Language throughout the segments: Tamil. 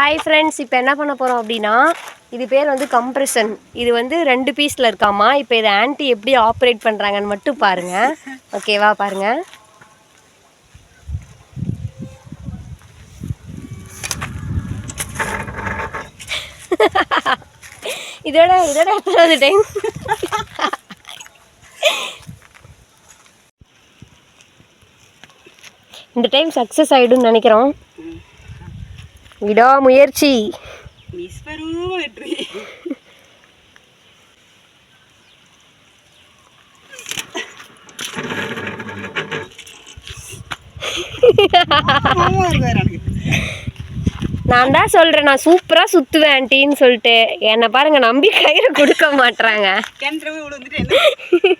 ஹாய் ஃப்ரெண்ட்ஸ் இப்போ என்ன பண்ண போகிறோம் அப்படின்னா இது பேர் வந்து கம்ப்ரெஷன் இது வந்து ரெண்டு பீஸில் இருக்காமா இப்போ இதை ஆன்ட்டி எப்படி ஆப்ரேட் பண்ணுறாங்கன்னு மட்டும் பாருங்கள் ஓகேவா பாருங்கள் இதோட இதோட எத்தனாவது டைம் இந்த டைம் சக்ஸஸ் ஆகிடும்னு நினைக்கிறோம். விடாமுயற்சி விஸ்வரூப வெற்றி. நான் தான் சொல்கிறேன் நான் சூப்பராக சுற்றுவேன் ஆன்ட்டின்னு சொல்லிட்டு. என்னை பாருங்க நம்பி கயிறு கொடுக்க மாட்றாங்க கிணத்துல போய் விழுந்துட்டு என்ன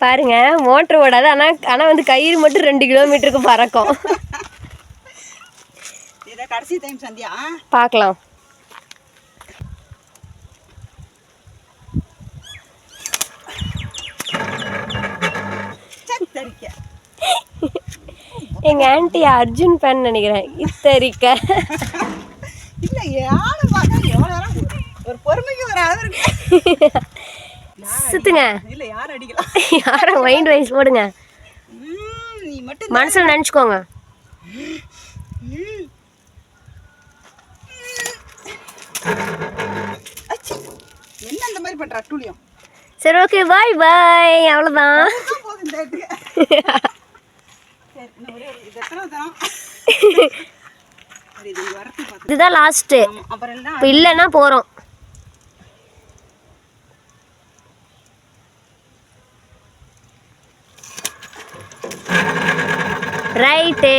பாருங்க மோட்ரு ஓடாது ஆனால் ஆனால் வந்து கயிறு மட்டும் ரெண்டு கிலோமீட்டருக்கு பறக்கும். கடைசி டைம் சந்தியா? பார்க்கலாம் எங்கள் ஆன்ட்டி அர்ஜுன் ஃபேன் நினைக்கிறேன். இத்தரிக்க இல்ல யாரு பார்த்தா எவ்வளோ ஒரு பொறுமைக்கு ஒரு அளவு இருக்கு. சுத்துங்க. இல்ல யார் மைண்ட் வைஸ் போடுங்க. ம், நீ மட்டும் மனசில் நினச்சிக்கோங்க. அச்சி. என்ன அந்த மாதிரி பண்ற அட்டூழியம்? சரி ஓகே பாய் பாய் அவ்வளோதான் இதுதான் லாஸ்ட்டு இப்போ இல்லைன்னா போகிறோம் ரைட்டு.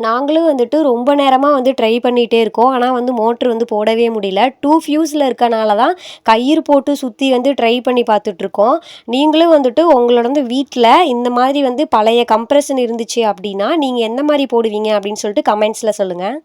நாங்களும் வந்துட்டு ரொம்ப நேரமாக வந்து ட்ரை பண்ணிகிட்டே இருக்கோம். ஆனால் வந்து மோட்ரு வந்து போடவே முடியல. டூ ஃபியூஸில் இருக்கனால தான் கயிறு போட்டு சுற்றி வந்து ட்ரை பண்ணி பார்த்துட்ருக்கோம் நீங்களும் வந்துட்டு உங்களோட வந்து வீட்டில் இந்த மாதிரி வந்து பழைய கம்ப்ரெஷன் இருந்துச்சு அப்படின்னா நீங்கள் எந்த மாதிரி போடுவீங்க அப்படின்னு சொல்லிட்டு கமெண்ட்ஸில் சொல்லுங்கள்